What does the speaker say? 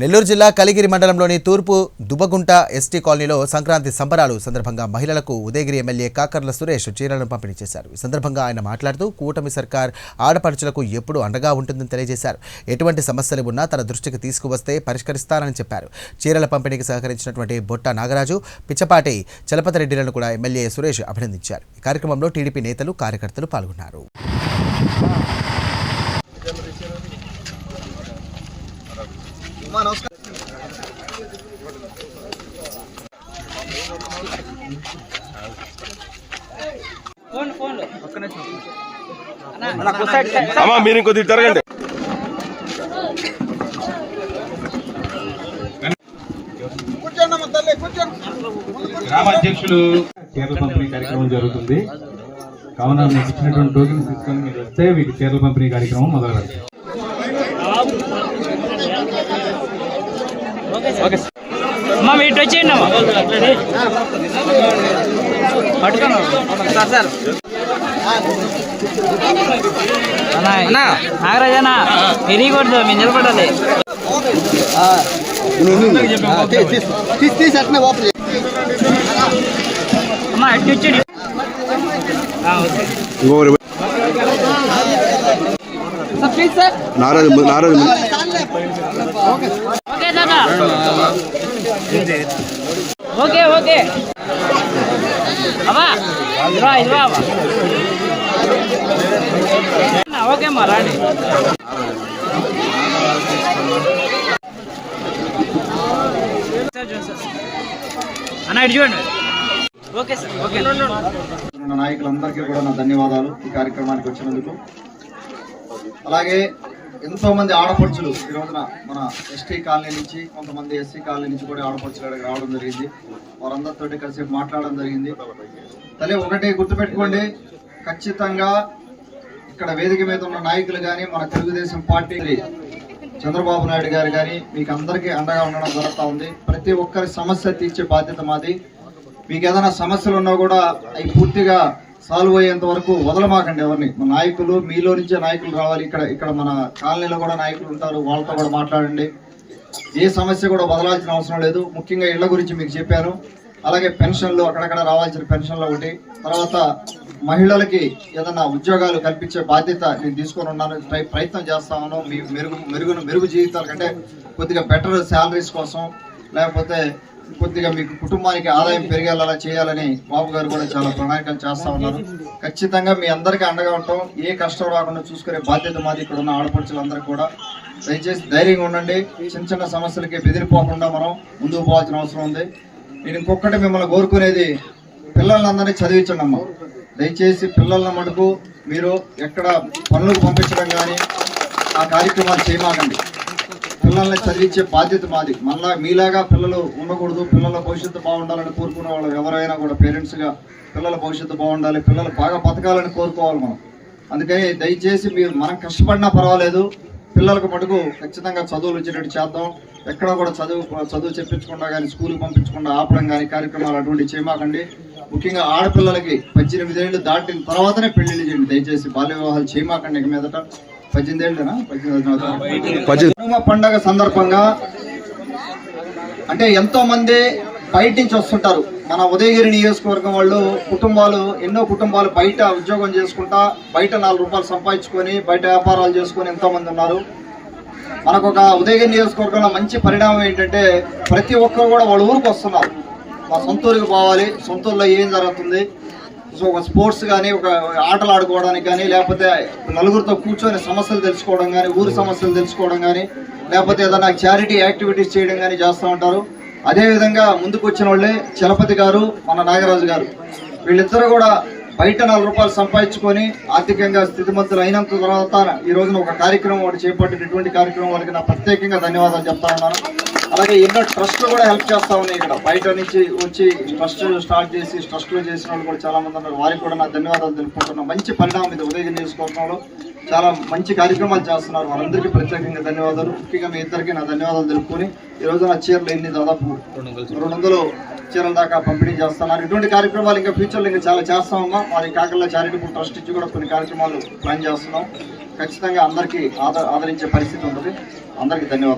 నెల్లూరు జిల్లా కలిగిరి మండలంలోని తూర్పు దుబగుంట ఎస్టీ కాలనీలో సంక్రాంతి సంబరాలు సందర్భంగా మహిళలకు ఉదయగిరి ఎమ్మెల్యే కాకర్ల సురేష్ చీరలను పంపిణీ చేశారు. ఈ సందర్భంగా ఆయన మాట్లాడుతూ కూటమి సర్కార్ ఆడపడుచులకు ఎప్పుడు అండగా ఉంటుందని తెలియజేశారు. ఎటువంటి సమస్యలు ఉన్నా తన దృష్టికి తీసుకువస్తే పరిష్కరిస్తానని చెప్పారు. చీరల పంపిణీకి సహకరించినటువంటి బొట్ట నాగరాజు పిచ్చపాటి చలపతిరెడ్డిలను కూడా ఎమ్మెల్యే సురేష్ అభినందించారు. ఈ కార్యక్రమంలో టీడీపీ నేతలు కార్యకర్తలు పాల్గొన్నారు. Phone phone. అమ్మా మీరు ఇంకొద్ది తిరగండి గ్రామ అధ్యక్షులు చీరల పంపిణీ కార్యక్రమం జరుగుతుంది. కావున మీకు ఇచ్చినటువంటి టోకెన్ తీసుకొని మీరు వస్తే మీకు చీరల పంపిణీ కార్యక్రమం మొదలు పెడతాం అమ్మా మీరు ఇటు వచ్చేయండి అమ్మా. పట్టుకోను సార్ సార్ అన్నా. నాగరాజనా పెరిగకూడదు మేము నిలబడాలి. అమ్మా అటు వచ్చేయండి. ఆ, ఓకే. ఇంకొకరు sir please sir Naraju Naraju okay Dada okay okay. అమ్మా ఇదివా ఇదివా అమ్మా ఓకే అమ్మా రాండి. అన్న ఇటు చూడండి. Okay sir okay. ఉన్న నాయకులందరికీ కూడా నా ధన్యవాదాలు ఈ కార్యక్రమానికి వచ్చినందుకు. అలాగే ఎంతో మంది ఆడపడుచులు ఈ రోజున మన ఎస్టీ కాలనీ నుంచి కొంతమంది ఎస్సీ కాలనీ నుంచి కూడా ఆడపడుచులు అక్కడికి రావడం జరిగింది. వారందరితో కాసేపు మాట్లాడడం జరిగింది. తల్లి ఒకటి గుర్తుపెట్టుకోండి ఖచ్చితంగా ఇక్కడ వేదిక మీద ఉన్న నాయకులు కానీ మన తెలుగుదేశం పార్టీ చంద్రబాబు నాయుడు గారు కానీ మీకు అందరికీ అండగా ఉండడం జరుగుతూ ఉంది. ప్రతి ఒక్కరి సమస్య తీర్చే బాధ్యత మాది. మీకు ఏదైనా సమస్యలు ఉన్నా కూడా అవి పూర్తిగా సాల్వ్ అయ్యేంత వరకు వదలమాకండి ఎవరిని. మన నాయకులు మీలో నుంచే నాయకులు రావాలి. ఇక్కడ ఇక్కడ మన కాలనీలో కూడా నాయకులు ఉంటారు. వాళ్ళతో కూడా మాట్లాడండి. ఏ సమస్య కూడా వదలాల్సిన అవసరం లేదు. ముఖ్యంగా ఇళ్ళ గురించి మీకు చెప్పాను. అలాగే పెన్షన్లు అక్కడక్కడ రావాల్సిన పెన్షన్లు ఒకటి. తర్వాత మహిళలకి ఏదైనా ఉద్యోగాలు కల్పించే బాధ్యత నేను తీసుకొని ఉన్నాను. ట్రై- ప్రయత్నం చేస్తాను మీ మెరుగు మెరుగున మెరుగు జీవితాల కంటే కొద్దిగా బెటర్ శాలరీస్ కోసం లేకపోతే కొద్దిగా మీకు కుటుంబానికి ఆదాయం పెరిగేలా చేయాలని బాబు గారు కూడా చాలా ప్రణాళికలు చేస్తా ఉన్నారు. ఖచ్చితంగా మీ అందరికీ అండగా ఉంటాం. ఏ కష్టం రాకుండా చూసుకునే బాధ్యత మాది ఇక్కడ ఉన్న ఆడపడుచులందరికీ కూడా. దయచేసి ధైర్యంగా ఉండండి. చిన్న చిన్న సమస్యలకి బెదిరిపోకుండా మనం ముందుకు పోవాల్సిన అవసరం ఉంది. నేను ఇంకొకటి మిమ్మల్ని కోరుకునేది పిల్లలందరినీ చదివించండి అమ్మ. దయచేసి పిల్లల మటుకు మీరు ఎక్కడ పనులకు పంపించడం కానీ ఆ కార్యక్రమాలు చేయమాకండి. పిల్లల్ని చదివించే బాధ్యత మాది. మళ్ళా మీలాగా పిల్లలు ఉండకూడదు పిల్లల భవిష్యత్తు బాగుండాలని కోరుకునే వాళ్ళు ఎవరైనా కూడా పేరెంట్స్గా పిల్లల భవిష్యత్తు బాగుండాలి పిల్లలు బాగా బతకాలని కోరుకోవాలి మనం. అందుకని దయచేసి మీరు మనం కష్టపడినా పర్వాలేదు పిల్లలకు మటుకు ఖచ్చితంగా చదువులు వచ్చేటట్టు చేద్దాం. ఎక్కడ కూడా చదువు చదువు చెప్పించకుండా కానీ స్కూల్కి పంపించకుండా ఆపడం కానీ కార్యక్రమాలు అటువంటి చేయమాకండి. ముఖ్యంగా ఆడపిల్లలకి పద్దెనిమిది ఏళ్ళు దాటిన తర్వాతనే పెళ్ళిళ్ళు చేయండి. దయచేసి బాల్య వివాహాలు చేయమాకండి ఇక మీదట. పద్దెనిమిది పండగ సందర్భంగా అంటే ఎంతో మంది బయట నుంచి వస్తుంటారు. మన ఉదయగిరి నియోజకవర్గం వాళ్ళు కుటుంబాలు ఎన్నో కుటుంబాలు బయట ఉద్యోగం చేసుకుంటా బయట నాలుగు రూపాయలు సంపాదించుకొని బయట వ్యాపారాలు చేసుకొని ఎంతో మంది ఉన్నారు. మనకు ఒక ఉదయగిరి నియోజకవర్గంలో మంచి పరిణామం ఏంటంటే ప్రతి ఒక్కరు కూడా వాళ్ళ ఊరికి వస్తున్నారు. మా సొంత ఊరికి పోవాలి సొంత ఏం జరుగుతుంది? సో ఒక స్పోర్ట్స్ కానీ ఒక ఆటలు ఆడుకోవడానికి కానీ లేకపోతే నలుగురితో కూర్చొని సమస్యలు తెలుసుకోవడం కానీ ఊరి సమస్యలు తెలుసుకోవడం కానీ లేకపోతే ఏదైనా చారిటీ యాక్టివిటీస్ చేయడం కానీ చేస్తూ ఉంటారు. అదేవిధంగా ముందుకు వచ్చిన వాళ్ళే చలపతి గారు మన నాగరాజు గారు. వీళ్ళిద్దరూ కూడా బయట నాలుగు రూపాయలు సంపాదించుకొని ఆర్థికంగా స్థితిమంతులు అయినంత తర్వాత ఈ రోజున ఒక కార్యక్రమం వాడు చేపట్టినటువంటి కార్యక్రమం వాళ్ళకి నా ప్రత్యేకంగా ధన్యవాదాలు చెప్తా ఉన్నాను. అలాగే ఎన్నో ట్రస్ట్లు కూడా హెల్ప్ చేస్తా ఉన్నాయి ఇక్కడ. బయట నుంచి వచ్చి ట్రస్ట్ స్టార్ట్ చేసి ట్రస్ట్లు చేసిన వాళ్ళు కూడా చాలా మంది ఉన్నారు. వారికి కూడా నా ధన్యవాదాలు తెలుపుకుంటున్నాను. మంచి పరిణామం ఇది ఉదయం నియోజకవర్గంలో. చాలా మంచి కార్యక్రమాలు చేస్తున్నారు. వాళ్ళందరికీ ప్రత్యేకంగా ధన్యవాదాలు. ముఖ్యంగా మీ ఇద్దరికి నా ధన్యవాదాలు తెలుపుకొని ఈ రోజు నా చీరలు ఎన్ని దాదాపు? రెండు వందలు చీరల దాకా పంపిణీ చేస్తున్నారు. ఇటువంటి కార్యక్రమాలు ఇంకా ఫ్యూచర్లో ఇంకా చాలా చేస్తామమ్మా మాది కాకల్లో చారిటబుల్ ట్రస్ట్ ఇచ్చి కూడా కొన్ని కార్యక్రమాలు ప్లాన్ చేస్తున్నాం. ఖచ్చితంగా అందరికీ ఆదరించే పరిస్థితి ఉంటుంది. అందరికీ ధన్యవాదాలు.